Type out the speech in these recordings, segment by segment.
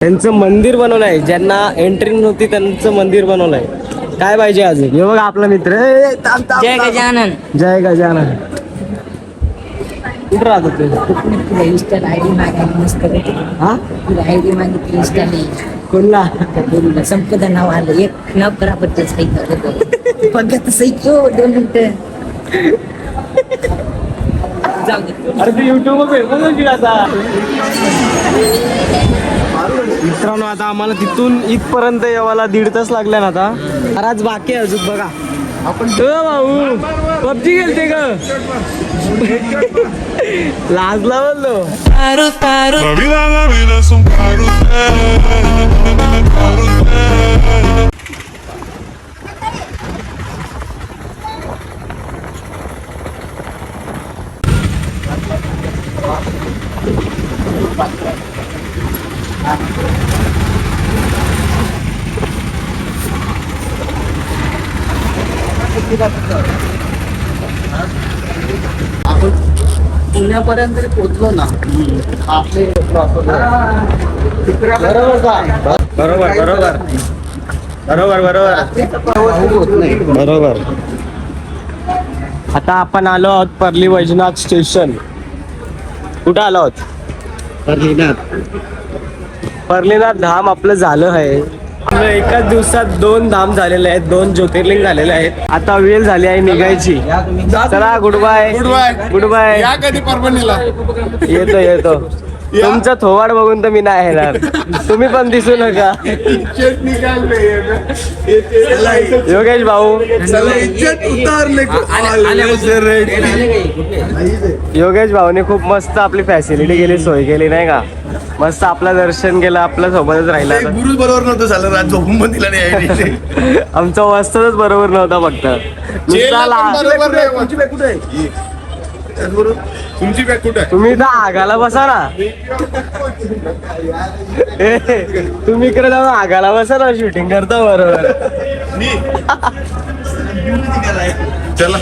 त्यांचं मंदिर बनवलं आहे. ज्यांना एंट्री नव्हती त्यांचं मंदिर बनवलं आहे. काय पाहिजे अजून हे बघा आपला मित्र. ए, थांब, थांब, जय थांब. गजानन. जय गजानन. कुठं राहतो ते? तुला मागायला मस्त. हा? तुला कोणला? संपदा नाव आलं. एक नवकराबद्दल सांगितलं बघा तसं ऐकतो दोन मिनिटं. जाऊ दे. अरे ते युट्यूब आता. मित्रांनो आता आम्हाला तिथून इथपर्यंत यावाला दीड तास लागला ना आता. महाराज बाकी आहे अजून बघा. आपण भाऊ पबजी खेळते ग लाजला बोललो La पुण्यापर्यंत जरी पोहोचलो ना. आपले बरोबर बरोबर बरोबर. बरोबर बरोबर. आता आपण आलो आहोत परली वैजनाथ स्टेशन. कुठं आलो आहोत? परलीनाथ धाम आपलं झालं आहे. एकाच दिवसात दोन धाम झालेले आहेत दोन ज्योतिर्लिंग झालेले आहेत. आता वेळ झाली आहे निघायची. चला good bye. Good bye. Good bye. या कधी परभणीला. येतो येतो. तुमचं थोवाड बघून तर मी नाही येणार. तुम्ही पण दिसू नका. इज्जत योगेश भाऊ. चला इज्जत उतारले योगेश भाऊने खूप मस्त आपली फॅसिलिटी केली सोय केली नाही का? मस्त आपलं दर्शन केलं आपल्या सोबतच राहिला बरोबर नव्हतं झालं. रात झोपून पण दिला नाही आमचा वस्तच बरोबर नव्हता फक्त. नुसता कुठे आहे? तुमची बॅग कुठे आहे? तुम्ही तर आगाला बसा ना. ए, तुम्ही इकडे जाऊन आगाला बसा ना शूटिंग करता बरोबर. चला.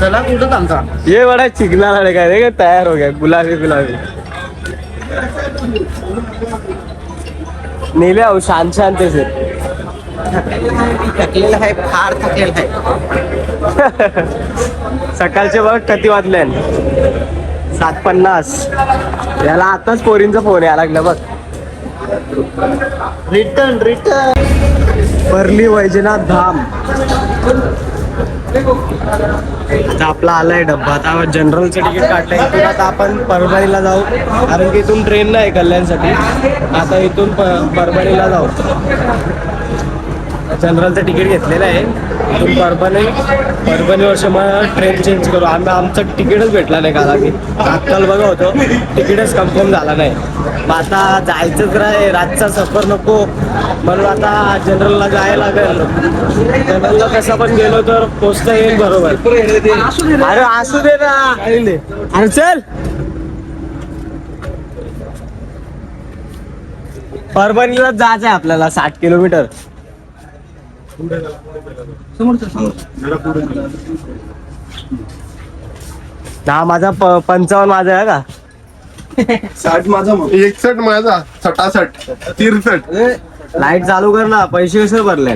चला कुठं थांबता ये बडा चिकना लड़का है देखो तैयार हो गया गुलाबी गुलाबी. नीले आओ शांत शांत से थकलेला आहे फार थकलेला आहे. सकाळचे बघ किती वाजले सात पन्नास. याला आताच पोरींचा फोन यायला लागला बघ. Return return Parli Vaijnath Dham. आता आपला आलाय डब्बा. आता जनरलचं तिकीट काढलंय इथून आता आपण परभणीला जाऊ. कारण की इथून ट्रेन नाही कल्याणसाठी. आता इथून परभणीला जाऊ. जनरलचं तिकीट घेतलेलं आहे. इथून परभणी वर्ष मग ट्रेन चेंज करू. आम्ही आमचं तिकीटच भेटला नाही काल आम्ही. तात्काळ बघा होतो. तिकीटच कन्फर्म झाला नाही. मग आता जायचंच राय रातचा सफर नको. म्हणून आता जनरलला जायला लागेल. जनरलला कसं पण गेलो तर पोचता येईल बरोबर. अरे असू दे ना. अरे चल. परभणीला जायचं आहे आपल्याला साठ किलोमीटर. हा माझा प- पंचावन्न माझा आहे का? साठ माझा मग. एकसठ माझा सटासट तिरसठ लाइट चालू कर ना पैसे कसे भरले?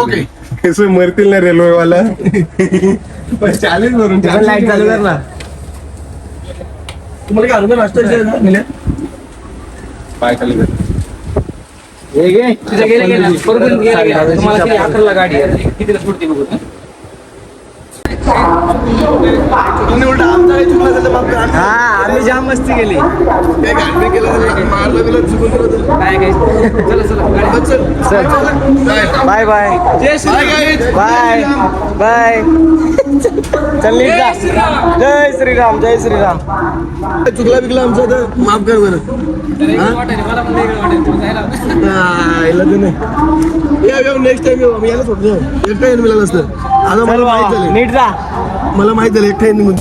ओके. कसं मरतील ना रेल्वे वाला चालेल भरून लाइट चालू कर ना. तुम्हाला काय नाश्ता पाय खाली कर. तुम्ही उलटा आमचा काही चुकला तर. हा आम्ही जाम मस्ती केली. काही नाही केलं तर मारलं बिरलं चुकून तर. चल, चल. चल. Bye. Bye. Bye Bye, guys. Bye. Bye. चल जा. जय श्रीराम. जय श्रीराम चुकला बिकला आमचा तर माफ कर बरं. नेक्स्ट टाइम येऊ. आम्ही यायला सोडतो. एकटा येऊन मिळालं असतं. आता मला माहीत झालं नीट जा. मला माहीत झालं एकटा निघून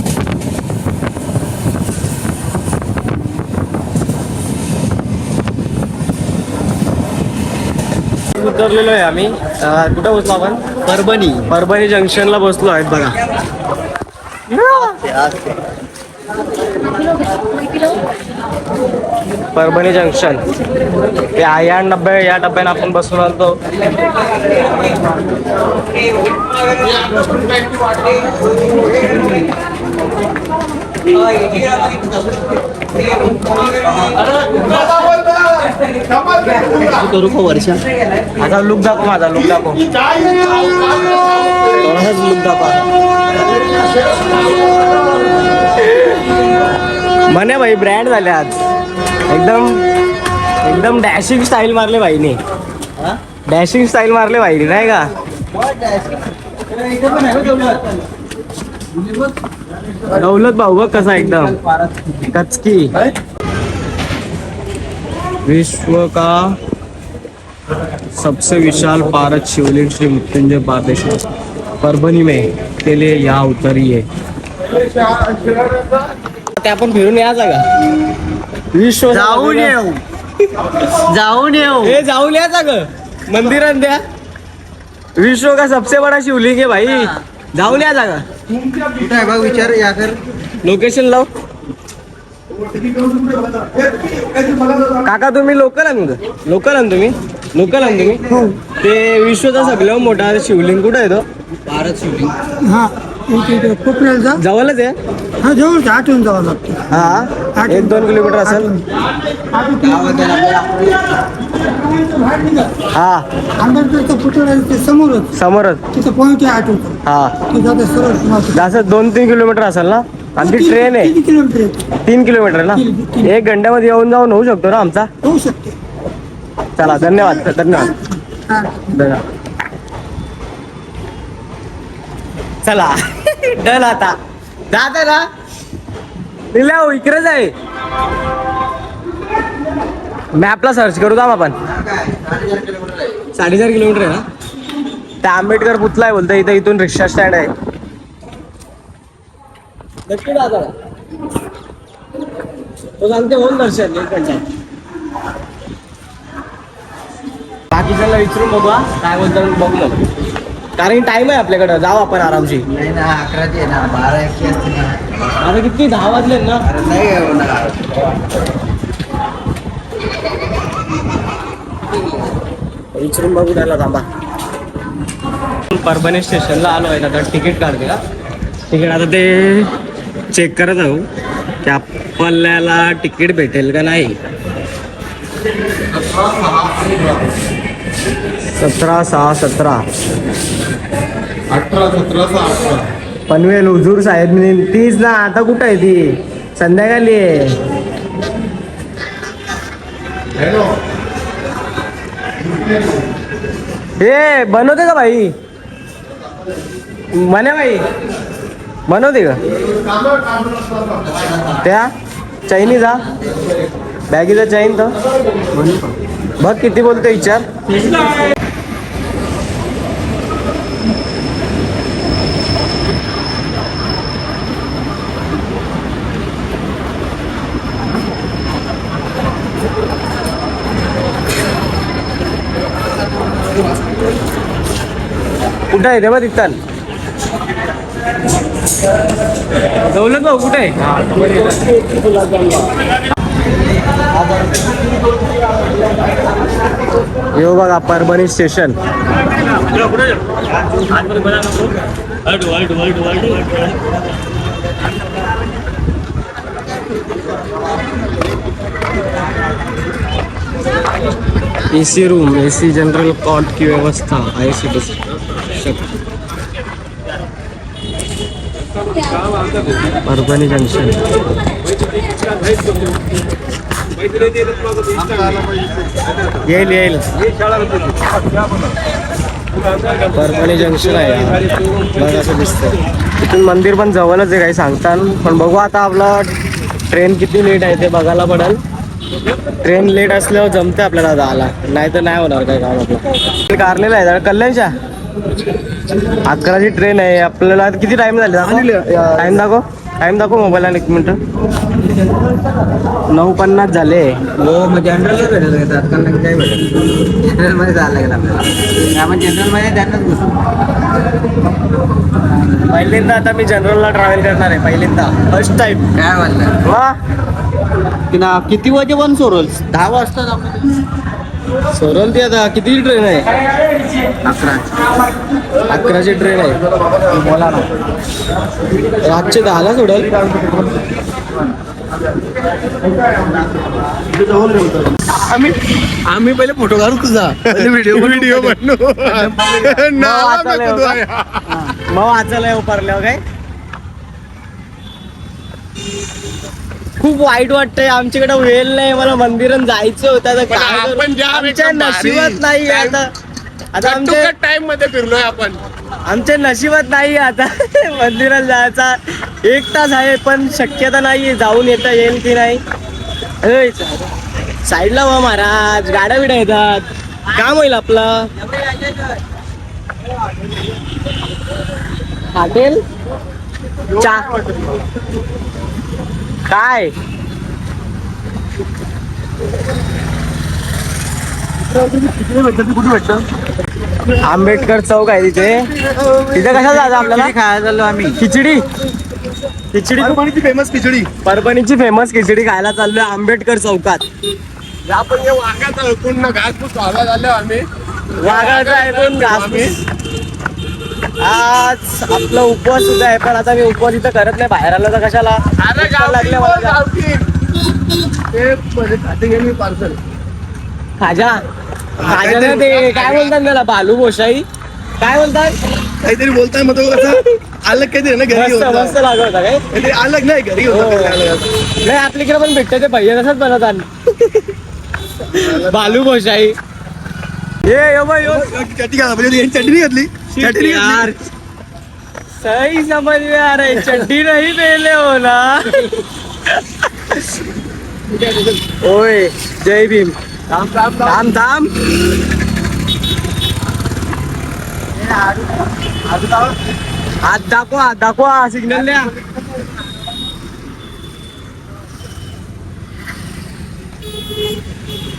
उतरलेलो आहे आम्ही. अं, कुठं बसलो आपण? परभणी. परभणी जंक्शनला बसलो आहेत बघा. परभणी जंक्शन. ते या डब्या या डब्याने आपण बसून आलतो. करू का वर्षा माझा लुक दाखव. माझा लुक दाखव लुक दाखवा. म्हणे भाई ब्रँड झाले आज. एकदम एकदम डॅशिंग स्टाईल मारले भाईने. डॅशिंग स्टाईल मारले भाईने नाही का? दौलत. भाऊ बघ कसा एकदम. कचकी. विश्व का सबसे विशाल पारद शिवलिंग श्री मृत्युंजय पारदेश्वर? परभणी में के लिए यहाँ उतरिए। ते आपण फिरून यायचा का विश्व जाऊन येऊ. जाऊन येऊ. हे जाऊन यायचा ग मंदिरात द्या. विश्व का सबसे बडा शिवलिंग आहे भाई? जाऊन कुठं आहे बघ विचार या कर. लोकेशन लाव. काका तुम्ही लोकल आण लोकल आण तुम्ही? लोकल आण तुम्ही? ते विश्वचा सगळं मोठा शिवलिंग कुठं आहे तो? भारत शिवलिंग. हा. इथे इथे कोपऱ्याला जा. जवळच आहे? हा जवळ आठवून जावं लागतं. हा? एक दोन किलोमीटर असेल? हा. आंबेडकरचं पुतळा आहे ते समोरच. समोरच. तिथं पोहोचे आठवून. हा. ते जातं सरळ तुम्हाला असं दोन तीन किलोमीटर असेल ना? आणि ती ट्रेन आहे. किती किलोमीटर आहे? तीन किलोमीटर ना? तीन- तीन. एक घंट्यामध्ये येऊन जाऊन होऊ शकतो ना आमचा? होऊ शकते. चला धन्यवाद. धन्यवाद. हा. धन्यवाद. चला. डल आता. दादा ना. दिल्या हो इकडेच आहे. मॅपला सर्च करू दाम आपण. साडेचार किलोमीटर आहे ना? त्या आंबेडकर पुतला आहे बोलतो इथं इथून रिक्षा स्टँड आहे. नक्की दादा. तो सांगते होऊन दर्शन एक बाकीच्यांना विचारून बघू काय बोलतो बघू. मग कारण टाइम आहे आपल्याकडं. जाऊ आपण आरामशी. नाही ना अकराची आहे ना बारा एकची असते ना. आता किती दहा वाजले ना. अरे नाही होणार. विचारून बघू त्याला थांबा. परभणी स्टेशनला आलो आहे. आता तिकीट काढते का? तिकीट आता ते चेक करत आहो की आपल्याला तिकीट भेटेल का नाही. सतरा सहा सतरा. अठरा सतरा सहा अठरा. पनवेल हुजूर साहेब तीच ना आता कुठं आहे ती? संध्याकाळी आहे हॅलो. हे बनवते का भाई? म्हणे भाई. बनवते का? त्या चायनीज हा बॅगीचा चाईन तर बघ किती बोलतो विचार. कुठं आहे रे बा तिथं? दौलत भाऊ कुठे आहे? येऊ बघा Parbhani station AC room AC general cot की व्यवस्था आहे परभणी जंक्शन. येईल येईल. परभणी जंक्शन आहे बघा असं दिसतं तिथून मंदिर पण जवळच आहे काही सांगतात पण बघू आता आपला ट्रेन किती लेट आहे ते बघायला पडेल. ट्रेन लेट असल्यावर जमते आपल्याला जायला. नाही तर नाही होणार काय काम आपलं. कारलेलं आहे कल्याणच्या? अकराची ट्रेन आहे आपल्याला आता किती टाइम झाले टाइम दाखव. टाइम दाखव मोबाईलला एक मिनिट नऊ पन्नास झाले. हो मग भेटत काय भेटत जनरलमध्ये जायला लागेल आपल्याला. आपण जनरलमध्ये त्यांनाच घुसू पहिल्यांदा आता मी जनरलला ट्रॅव्हल करणार आहे पहिल्यांदा. फर्स्ट टाइम काय म्हणलं वा. की ना किती वाजे वन सोरल? दहा वाजता. सोरल ती आता किती ट्रेन आहे? अकरा अकराची ट्रेन आहे. बोला ना रातचे दहाला सोडल. आम्ही आम्ही पहिले फोटो काढू तुझा. व्हिडिओ व्हिडिओ बनवू. मग वाचायला उपारल्यावर काय खूप वाईट वाटतंय. आमच्याकडे वेळ नाही मला मंदिरात जायचं होतं. आता काय करू? आमच्या नशिबात नाही आता. आता आमच्या टाइममध्ये फिरलोय आपण. आमच्या नशिबात नाही आता. मंदिरात जायचा. एक तास आहे पण शक्यता नाही जाऊन येता येईल की नाही? साईडला वा महाराज. गाड्या बिड्या येतात. काम होईल आपलं. हॉटेल चा. काय? आंबेडकर चौक आहे तिथे. तिथे कशा जायचं आपल्याला? खायला चाललो आम्ही. खिचडी? खिचडी परभणीची फेमस खिचडी. परभणीची फेमस खिचडी खायला चाललोय आंबेडकर चौकात. आपण वाघाचा ऐकून ना घासपूस व्हायला झालो आम्ही. वाघाचा ऐकून घासपूस आज आपला उपवास सुद्धा आहे पण आता मी उपवास इथं करत नाही बाहेर आलं तर कशाला? लागले मला ते पार्सल खाजा. खाजा ना ते काय म्हणतात त्याला? बालू बोशाई काय बोलतात? काहीतरी बोलताय मग तो कसं अलग काहीतरी ना घरी मस्त होता. मस्त होता काय? काहीतरी अलग नाही घरी होता हो. काहीतरी अलग. नाही आपल्याकडे पण भेटते ते भैया तसंच बनवतात. बालू बोशाई ये यो बाई, यो. चटणी घाला म्हणजे यांनी चटणी घातली. चटणी यार. घातली सही समझ में आ रहा है चड्डी नहीं पहले हो ना ओए जय भीम. थांब, थांब, थांब. थांब थांब हात दाखवा हात दाखवा सिग्नल द्या.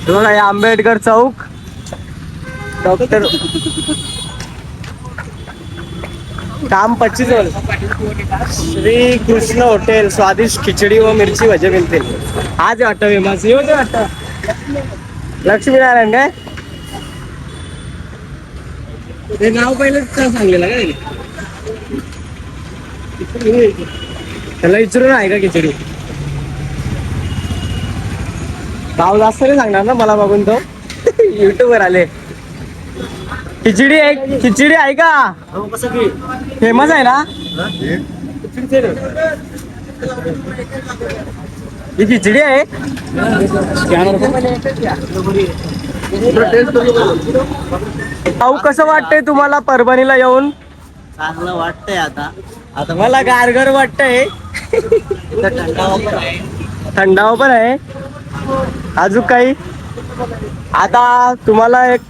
बघा हे आंबेडकर चौक. डॉक्टर काम पच्चीस श्री कृष्ण हॉटेल स्वादिष्ट खिचडी व मिरची भजे मिळते आज वाटतं फेमस येऊ दे वाटतं. लक्ष्मीनारायण काय? ते नाव पहिलं सांगलेलं काय? त्याला विचारून आहे का खिचडी? नाव जास्त नाही सांगणार ना मला बघून तो. युट्यूब वर आले. खिचडी आहे खिचडी आहे का? फेमस आहे ना? ही खिचडी आहे भाऊ कसं वाटतंय तुम्हाला परभणीला येऊन? चांगलं वाटतंय आता. आता मला गारगर वाटतंय. इथं थंडावा पण आहे. थंडावा पण आहे. अजून काही? आता तुम्हाला एक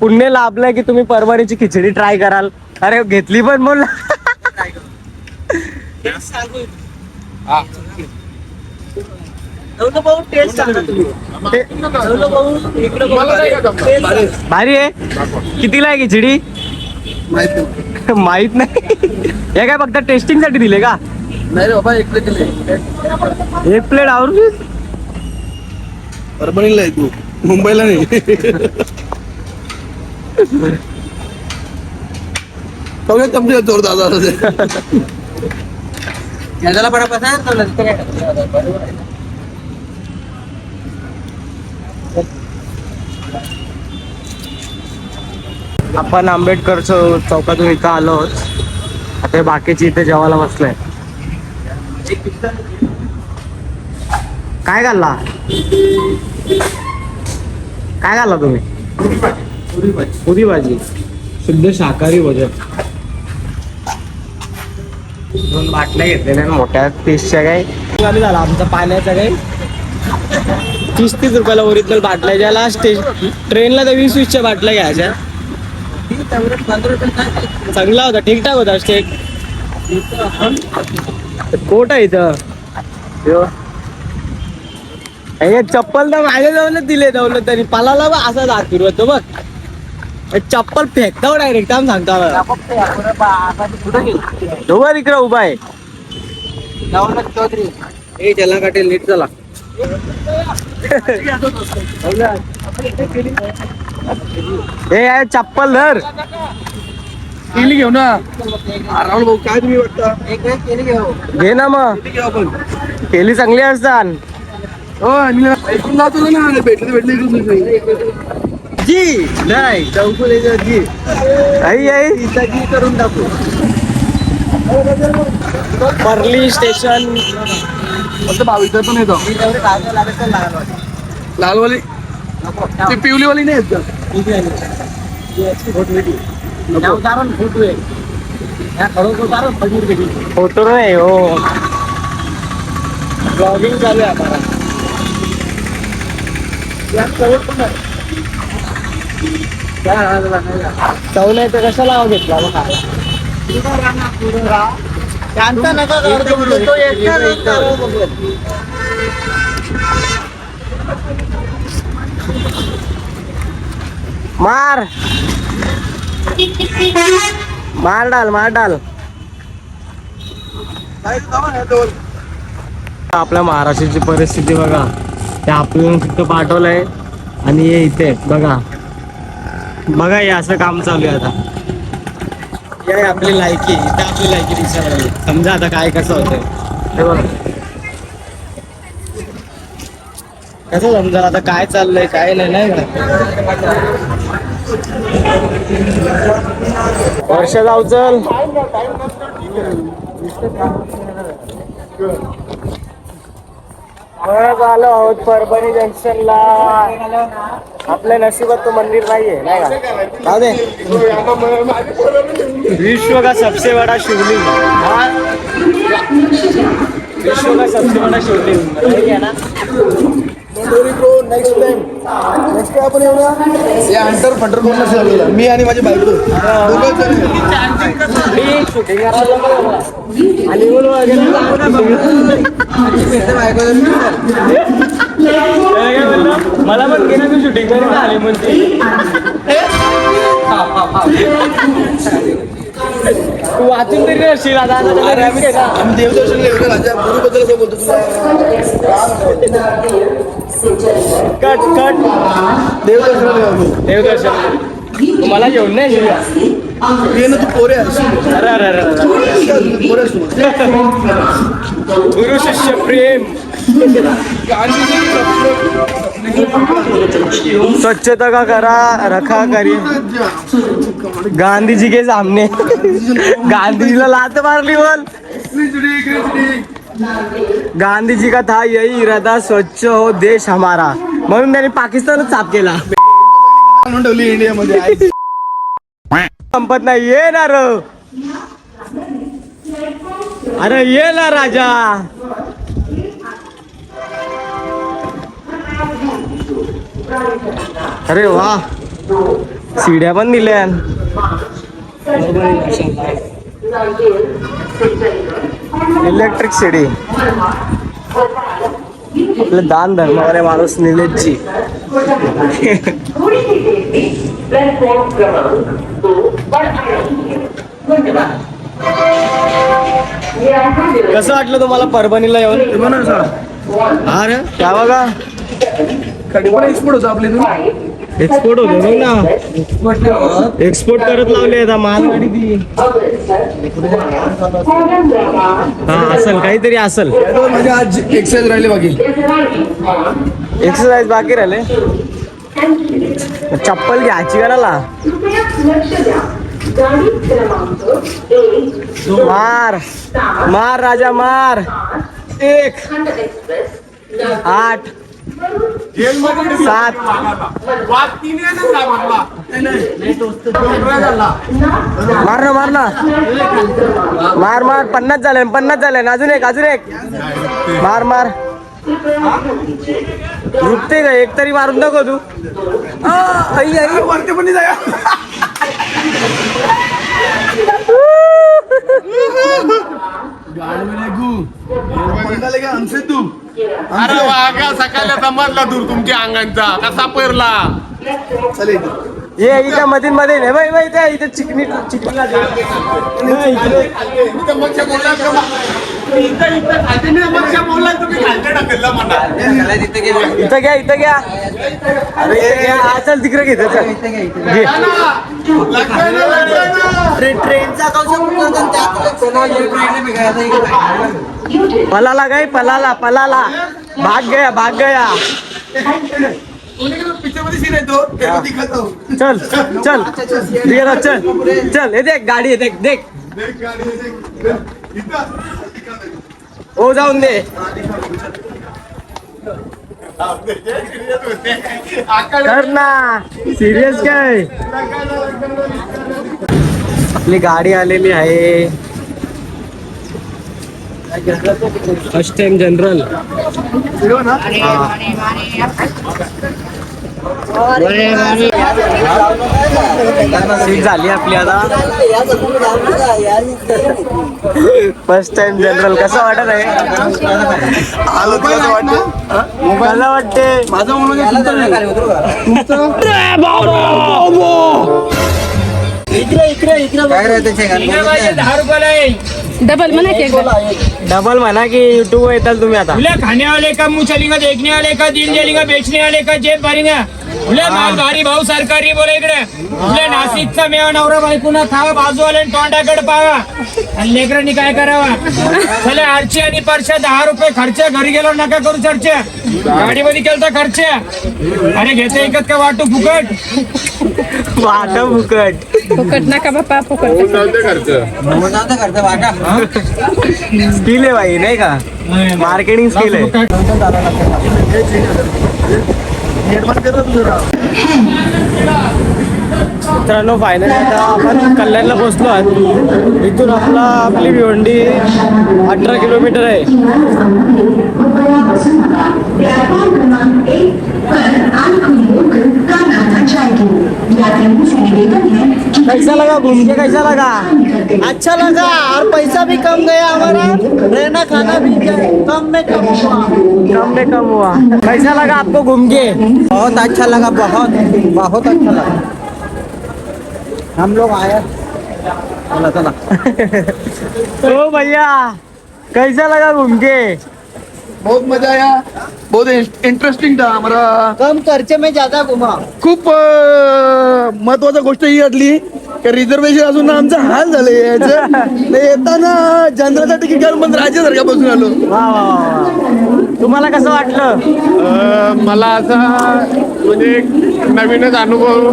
पुण्य लाभलंय की तुम्ही परभणीची खिचडी ट्राय कराल. अरे घेतली पण बोल टेस्ट? भारी आहे. कितीला आहे खिचडी? माहित नाही. हे काय फक्त टेस्टिंग साठी दिले का? नाही रे बाबा इकडे दिले. एक प्लेट आवरून? परभणीला आहे तू. मुंबईला नाही. सगळे दादा. पसंत आपण आंबेडकर चौ- चौकातून इथं आलो. आता बाकीची इथे जेवायला बसलंय. काय घालला काय घालला तुम्ही? पुरी भाजी शुद्ध शाकाहारी भोजन. दोन बाटल्या घेतलेल्या मोठ्या तीसच्या काय कमी झाला आमचा पाण्याचा काय तीस तीस रुपयाला ओरिजिनल बाटल्या ज्याला स्टेज ट्रेनला तर वीस वीसच्या बाटल्या घ्यायच्या. चांगला होता ठीकठाक होता स्टेक कोट आहे इथं. हे चप्पल तर माझ्या जवळच दिले दौलत तरी पालाला बघ असा जात फिरवतो बघ. चप्पल फेकताव डायरेक्ट आम सांगता उभा आहे. चौधरी. ए चला काटेल नीट चला. हे आहे चप्पल धर. केली घेऊ ना. राहुल भाऊ काय तुम्ही वाटता? घे ना मग. केली चांगली असतात हो आणि ऐकून लावतो ना भेटले तर भेटले इकडून दुसरे. जी. नाही चौकुलेच्या जी. आई आई. जी करून टाकू. परली स्टेशन. फक्त बावीस पण येतो लालवाली? ती पिवलीवाली नाही येत उदाहरण फोटो आहे फोटो नाही हो. ब्लॉगिंग चालू आहे आता. चव नाही तर कशाला घेतला मग त्यांचा नका मार. मार डाल मार डाल. आपल्या महाराष्ट्राची परिस्थिती बघा. ते आपल्याला तिथं पाठवलंय. आणि हे इथे बघा. बघा हे असं काम चालू आहे आता. हे आहे आपली लायकी इथे आपली लायकी दिसायला समजा आता काय कसं होतं हे बघा. कसं समजा आता काय चाललंय काय नाही नाही का? वर्ष जाऊ चल. बरं आलो आहोत परभणी जंक्शनला. आपल्या नशिबात तो मंदिर नाहीये नाही का? जाऊ दे. विश्व का सबसे बड़ा शिवलिंग? विश्व का सबसे बड़ा शिवलिंग? ठीक ना? नेक्स्ट टाइम नेक्स्ट टाइम आपण येऊ ना हंटर फंटर कोण नसेल मी आणि माझी बायको? मला पण गेलं तू शूटिंग करायला आली म्हणते. वाचून तरी असशील आता आता त्याला अरे risk आहे ना. आम्ही देवदर्शन गेलो राजा गुरुबद्दल असं बोलतो तुला कट कट देवदर्शनाला गेलो देवदर्शन तू मला घेऊन नाही गेला. ये ना तू पोरे आहेस अरे अरे अरे अरे. पोरे आहेस तू गुरु शिष्य प्रेम स्वच्छता का करा रखा करी. गांधी जी के सामने. गांधीजीला लात मारली बोल. गांधी जी का था यही इरादा स्वच्छ हो देश हमारा. म्हणून त्यांनी पाकिस्तानच साफ केला. इंडियामध्ये संपत नाही ये ना र. अरे ये ना राजा. अरे वा. शिड्या पण दिल्या इलेक्ट्रिक शिडी. आपलं दान धर्मावाले माणूस निलेशजी. कसं वाटलं तुम्हाला परभणीला येऊन? अरे त्या बघा? पण एक्सपोर्ट होतो आपले एक्सपोर्ट होतो बघ ना. एक्सपोर्ट करत लावले आता ती हा असल काहीतरी असल. माझे आज एक्सरसाइज राहिले बाकी. एक्सरसाइज बाकी राहिले. चप्पल घ्यायची का नाला मार मार राजा मार. एक आठ. सात. मार ना मार ना. मार मार. पन्नास झाले पन्नास झाले. अजून एक अजून एक. मार मार. रुपते का एक तरी मारून नको तू. आई आई. वरती पण जाया अरे वाघा सकाळला समजला दूर तुमच्या अंगांचा? कसा पेरला? चले ये इथं मधीन मध्ये नाही बाई बाई त्या इथं चिकनी चिकनीला मग इथं घ्या इथं घ्या. चल तिकडे घे चल. ट्रेनचा पलाला गए पलाला पलाला. भाग गया भाग गया. येतो चल. चल चल. चल हे देख गाडी देख देख. गाडी, ओ जाऊन दे. कर ना. सिरियस काय? आपली गाडी आलेली आहे. फर्स्ट टाइम जनरल सीट झाली आपली आता. फर्स्ट टाइम जनरल कसं वाटत आहे? आलो तुला वाटतं? मला वाटते माझं म्हणून काय डबल म्हणा की एकदा. डबल म्हणा की युट्यूब येताल तुम्ही आता. बोले खाने वाले का मुंह चलेगा देखने वाले का दिल जलेगा बेचने वाले का जेब भरेगा? बोले माल भारी भाऊ सरकारी बोले इकडे. बोले नाशिकचा मेवा नवरा बायकोना खावा बाजूवाले तोंडाकडे पावा. आणि लेकरांनी काय करावा? चले आरची आणि परशा दहा रुपये खर्च. घरी गेलो नका करू चर्चा. गाडीमध्ये केलता खर्च. अरे घेते एकच का वाटू फुकट? वाट फुकट. फुकट नका बापा फुकट. स्किल आहे भाई नाही का? मार्केटिंग स्किल आहे. मित्रांनो फायनली आता आपण कल्याणला पोहोचलो आहे इथून आपला आपली भिवंडी अठरा किलोमीटर आहे. कैसा लगा घूम के कैसा लगा? अच्छा लगा। और पैसा भी कम गया हमारा। रहना, खाना भी कम में कम हुआ। कम में कम हुआ। कैसा लगा आपको घूम के बहुत अच्छा लगा, बहुत बहुत अच्छा लगा। हम लोग आए। चला चला ओ भैया, कैसा लगा घूम के बहुत मजा आया। बहुत इंटरेस्टिंग था हमारा। कम खर्चे में ज्यादा घुमा। खूप महत्त्वाचा गोष्ट ही वाटली की रिझर्वेशन अजून ना आमचा हाल झाले याचं. येताना जनरलचा तिकीट काढून पण राज्यासारखा बसून आलो. तुम्हाला कसं वाटलं? मला असा म्हणजे नवीनच अनुभव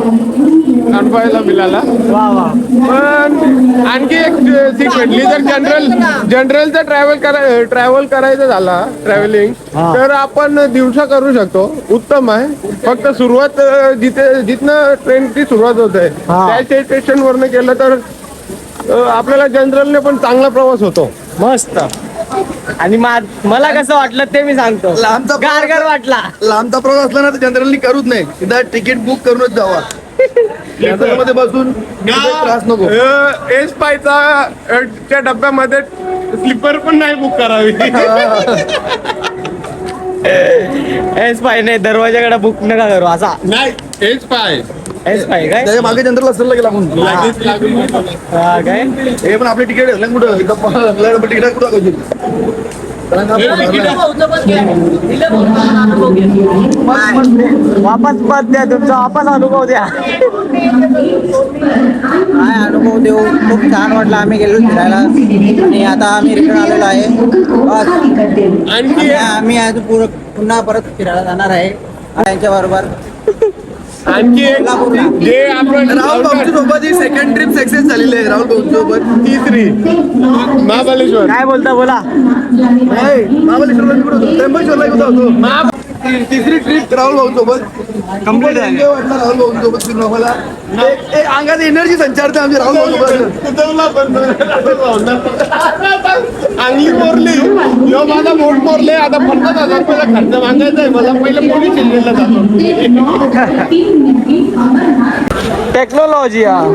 अनुभवायला मिळाला. पण आणखी एक सीट भेटली तर जनरल जनरलचा ट्रॅव्हल करा ट्रॅव्हल करायचं झाला ट्रॅव्हलिंग. तर आपण दिवसा करू शकतो. उत्तम आहे. फक्त सुरुवात जिथे जिथनं ट्रेनची सुरुवात होते हा. त्या स्टेशन वरनं केलं तर आपल्याला जनरलने पण चांगला प्रवास होतो. मस्त. आणि मला कसं वाटलं ते मी सांगतो. लांबचा गार गार वाटला. लांबचा प्रवास असला ना तर जनरलनी करूच नाही. एकदा तिकीट बुक करूनच जावा. मध्ये बसून त्रास नको. एस पायचा च्या डब्यामध्ये स्लीपर पण नाही बुक करावी. एस पाय नाही दरवाजाकडे बुक नका करू असा. नाही एस पाय. एस पाय काय? त्याच्यामागे जनरल असेल लागेल लागून हा, काय? हे पण आपले तिकीट कुठं? तिकीट कुठं? वापस मत द्या तुमचा वापस अनुभव द्या. काय अनुभव देऊ? खूप छान वाटलं आम्ही गेलो फिरायला. आणि आता आम्ही रिटर्न आलेलो आहे. बस. आणखी आम्ही- आज पुर- पुन्हा परत फिरायला जाणार आहे. त्यांच्या बरोबर आणखी एक जे आपण राहुल भाऊची सोबत ही सेकंड ट्रिप सक्सेस झालेली आहे राहुल भाऊची सोबत. तिसरी. महाबळेश्वर. काय बोलता बोला. नाही महाबळेश्वरला कुठं होतो? त्र्यंबकेश्वरला कुठं होतो? ती- तिसरी ट्रिप राहुल भाऊ सोबत Complete झाली. एन्जॉय वाटला राहुल भाऊ सोबत फिरून आम्हाला एक- एक अंगात एनर्जी संचारते आमच्या राहुल भाऊ सोबत अंगली मोरली यो माझा मोठ मोरले आता पन्नास हजार रुपयाला खर्च मागायचा आहे मला पहिले पोलीस स्टेशनला जातो टेक्नॉलॉजी आम्ही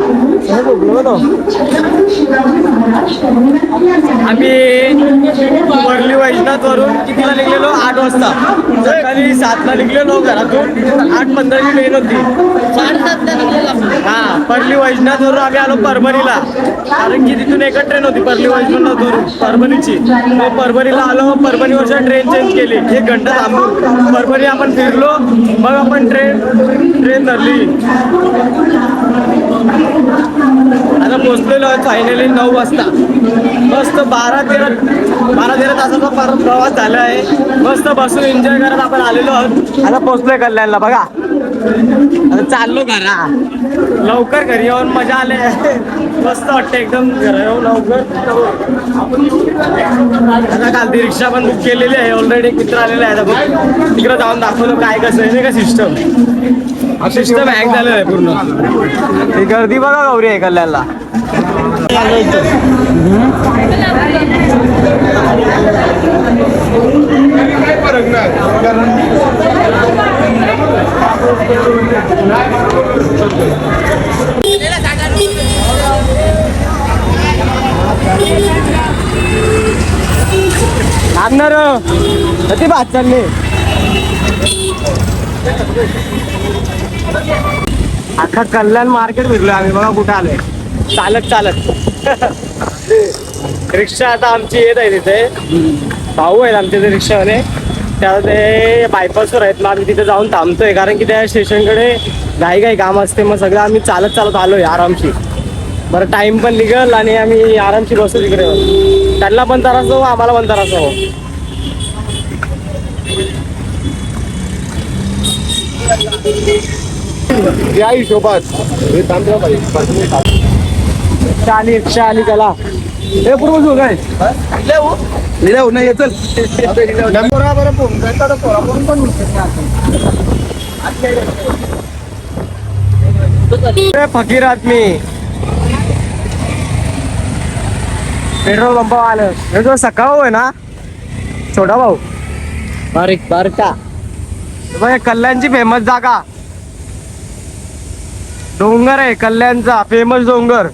वर्ली वैजनाथ वरून कितीला निघलेलो? आठ वाजता. सकाळी सातला निघलेलो घरातून. आठ पंधराची ट्रेन होती. हा परली वैजनाथ वरून आम्ही आलो परभणीला. कारण की तिथून एकच ट्रेन होती परली वैजनाथ वरून परभणीची. मग परभणीला आलो परभणीवरच्या ट्रेन चेंज केली. एक घंटा थांबून. परभणी आपण फिरलो मग आपण ट्रेन ट्रेन धरली. आता पोचलेलो आहे फायनली नऊ वाजता. मस्त बारा तेरा बारा तेरा तासाचा परत प्रवास झाला आहे. मस्त बसून एन्जॉय करत आपण आलेलो आहोत. आता पोचलोय कल्याणला बघा. आता चाललो घरा. लवकर घरी येऊन मजा आले. मस्त वाटतं एकदम घरी येऊन लवकर. आता काल ती रिक्षा पण बुक केलेली आहे. ऑलरेडी मित्र आलेले आहे. आता बघ तिकडे जाऊन दाखवलं काय कसं आहे. नाही का सिस्टम सिस्टम हँग झालेलं आहे पूर्ण. ही गर्दी बघा गौरी आहे कल्याणला. लागणार ते भात चालले. अख्खा कल्याण मार्केट फिरलो आम्ही बघा कुठं आलोय. चालत चालत. रिक्षा आता आमची येत आहे तिथे. भाऊ आहेत आमचे ते रिक्षावाले. त्या ते बायपासवर आहेत मग आम्ही तिथे जाऊन थांबतोय कारण की त्या स्टेशनकडे घाई घाई काम असते मग सगळं आम्ही चालत चालत आलोय आरामशी. बरं टाइम पण निघल आणि आम्ही आरामशी बसू तिकडे. त्यांना पण त्रास हो आम्हाला पण त्रास हो या हिशोबात हे तांदळा पाहिजे. रिक्षा आली रिक्षा आली त्याला. हे पूर्व जो काय? लिहिलं नाही चल. ए, फकीर आदमी. पेट्रोल पंप आलं. हे जो सकाळ आहे ना छोटा भाऊ. बारीक बारका. कल्याणची फेमस जागा. डोंगर आहे कल्याणचा फेमस डोंगर.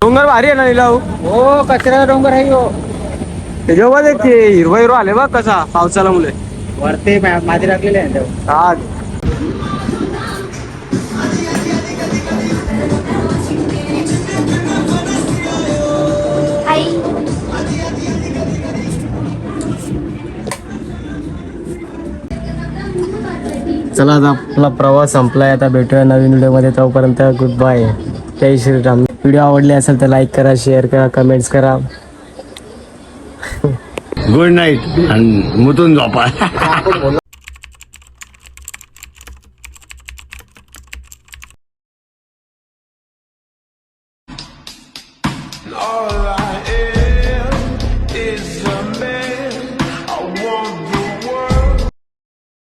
डोंगर भारी आहे ना निलाव हो कचरा डोंगर आहे हो. त्याच्यावर एक ते हिरवा हिरो आले बघ कसा पावसाला मुले. वरती माझे टाकलेले आहे हा. चला आता आपला प्रवास संपलाय. आता भेटूया नवीन व्हिडिओमध्ये. तोपर्यंत गुड बाय जय श्रीराम. व्हिडिओ आवडले असेल तर लाईक करा शेअर करा कमेंट्स करा. गुड नाईट आणि मुतून झोपा.